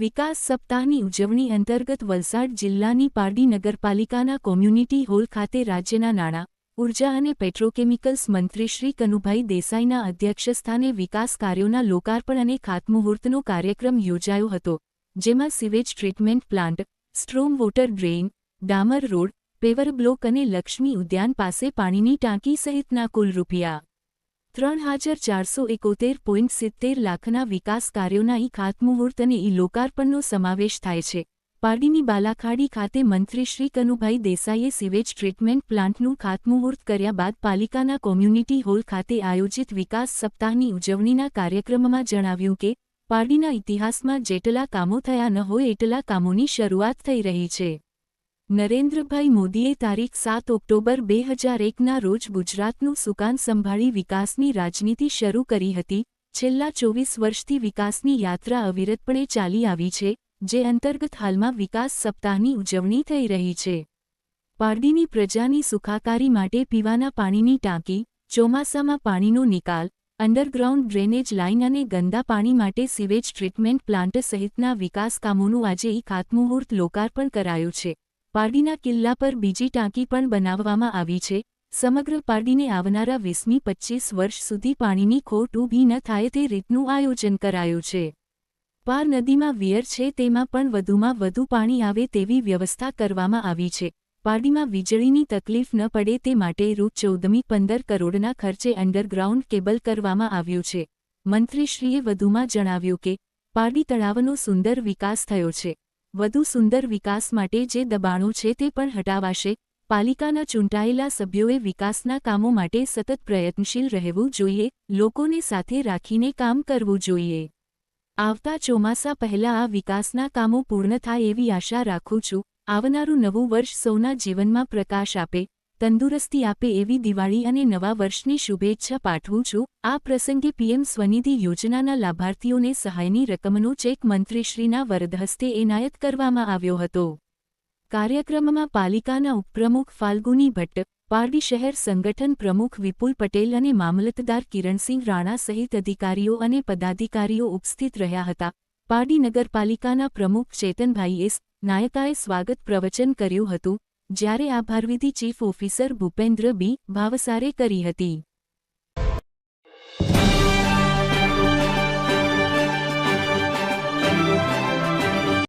વિકાસ સપ્તાહની ઉજવણી અંતર્ગત વલસાડ જિલ્લાની પારડી નગરપાલિકાના કોમ્યુનિટી હોલ ખાતે રાજ્યના નાણાં, ઊર્જા અને પેટ્રોકેમિકલ્સ મંત્રી શ્રી કનુભાઈ દેસાઈના અધ્યક્ષસ્થાને વિકાસ કાર્યોના લોકાર્પણ અને ખાતમુહૂર્તનો કાર્યક્રમ યોજાયો હતો, જેમાં sewage treatment plant, storm water drain, ડામર રોડ, પેવર બ્લોક અને લક્ષ્મી ઉદ્યાન પાસે પાણીની ટાંકી સહિતના કુલ રૂપિયા ત્રણ હાજર ચારસો એકોતેર પોઈન્ટ સિત્તેર લાખના વિકાસ કાર્યોના ઈ ખાતમુહૂર્ત અને ઈ લોકાર્પણનો સમાવેશ થાય છે. પારડીની બાલાખાડી ખાતે મંત્રી શ્રી કનુભાઈ દેસાઈએ સિવેજ ટ્રીટમેન્ટ પ્લાન્ટનું ખાતમુહૂર્ત કર્યા બાદ પાલિકાના કોમ્યુનિટી હોલ ખાતે આયોજિત વિકાસ સપ્તાહની ઉજવણીના કાર્યક્રમમાં જણાવ્યું કે પારડીના ઇતિહાસમાં જેટલા કામો થયા ન હોય એટલા કામોની શરૂઆત થઈ રહી છે. નરેન્દ્રભાઈ મોદીએ તારીખ સાત ઓક્ટોબર બે હજાર એકના રોજ ગુજરાતનું સુકાન સંભાળી વિકાસની રાજનીતિ શરૂ કરી હતી. છેલ્લા ચોવીસ વર્ષથી વિકાસની યાત્રા અવિરતપણે ચાલી આવી છે, જે અંતર્ગત હાલમાં વિકાસ સપ્તાહની ઉજવણી થઈ રહી છે. પારડીની પ્રજાની સુખાકારી માટે પીવાના પાણીની ટાંકી, ચોમાસામાં પાણીનો નિકાલ, અંડરગ્રાઉન્ડ ડ્રેનેજ લાઇન અને ગંદા પાણી માટે સિવેજ ટ્રીટમેન્ટ પ્લાન્ટ સહિતના વિકાસ કામોનું આજે એક ખાતમુહૂર્ત લોકાર્પણ કરાયું છે. પારડીના કિલ્લા પર બીજી ટાંકી પણ બનાવવામાં આવી છે. સમગ્ર પારડીને આવનારા વીસમી પચ્ચીસ વર્ષ સુધી પાણીની ખોટ ઊભી ન થાય તે રીતનું આયોજન કરાયું છે. પાર નદીમાં વિયર છે તેમાં પણ વધુમાં વધુ પાણી આવે તેવી વ્યવસ્થા કરવામાં આવી છે. પારડીમાં વીજળીની તકલીફ ન પડે તે માટે રૂ ચૌદમી પંદર કરોડના ખર્ચે અંડરગ્રાઉન્ડ કેબલ કરવામાં આવ્યું છે. મંત્રીશ્રીએ વધુમાં જણાવ્યું કે, પારડી તળાવનો સુંદર વિકાસ થયો છે. વધુ સુંદર વિકાસ માટે જે દબાણો છે તે પણ હટાવાશે. પાલિકાના ચૂંટાયેલા સભ્યોએ વિકાસના કામો માટે સતત પ્રયત્નશીલ રહેવું જોઈએ, લોકોને સાથે રાખીને કામ કરવું જોઈએ. આવતા ચોમાસા પહેલા આ વિકાસના કામો પૂર્ણ થાય એવી આશા રાખું છું. આવનારું નવું વર્ષ સૌના જીવનમાં પ્રકાશ આપે. તંદુરસ્તી આપે એવી દિવાળી અને નવા વર્ષની શુભેચ્છા પાઠવું છું. આ પ્રસંગે પીએમ સ્વનિધિ યોજનાના લાભાર્થીઓને સહાયની રકમનો ચેક મંત્રીશ્રીના વરદહસ્તે એનાયત કરવામાં આવ્યો હતો. કાર્યક્રમમાં પાલિકાના ઉપપ્રમુખ ફાલ્ગુની ભટ્ટ, પારડી શહેર સંગઠન પ્રમુખ વિપુલ પટેલ અને મામલતદાર કિરણસિંહ રાણા સહિત અધિકારીઓ અને પદાધિકારીઓ ઉપસ્થિત રહ્યા હતા. પારડી નગરપાલિકાના પ્રમુખ ચેતનભાઈ એસ નાયકાએ સ્વાગત પ્રવચન કર્યું હતું. જ્યારે આ ભારવિધિ ચીફ ઓફિસર ભૂપેન્દ્ર બી. ભાવસારે કરી હતી.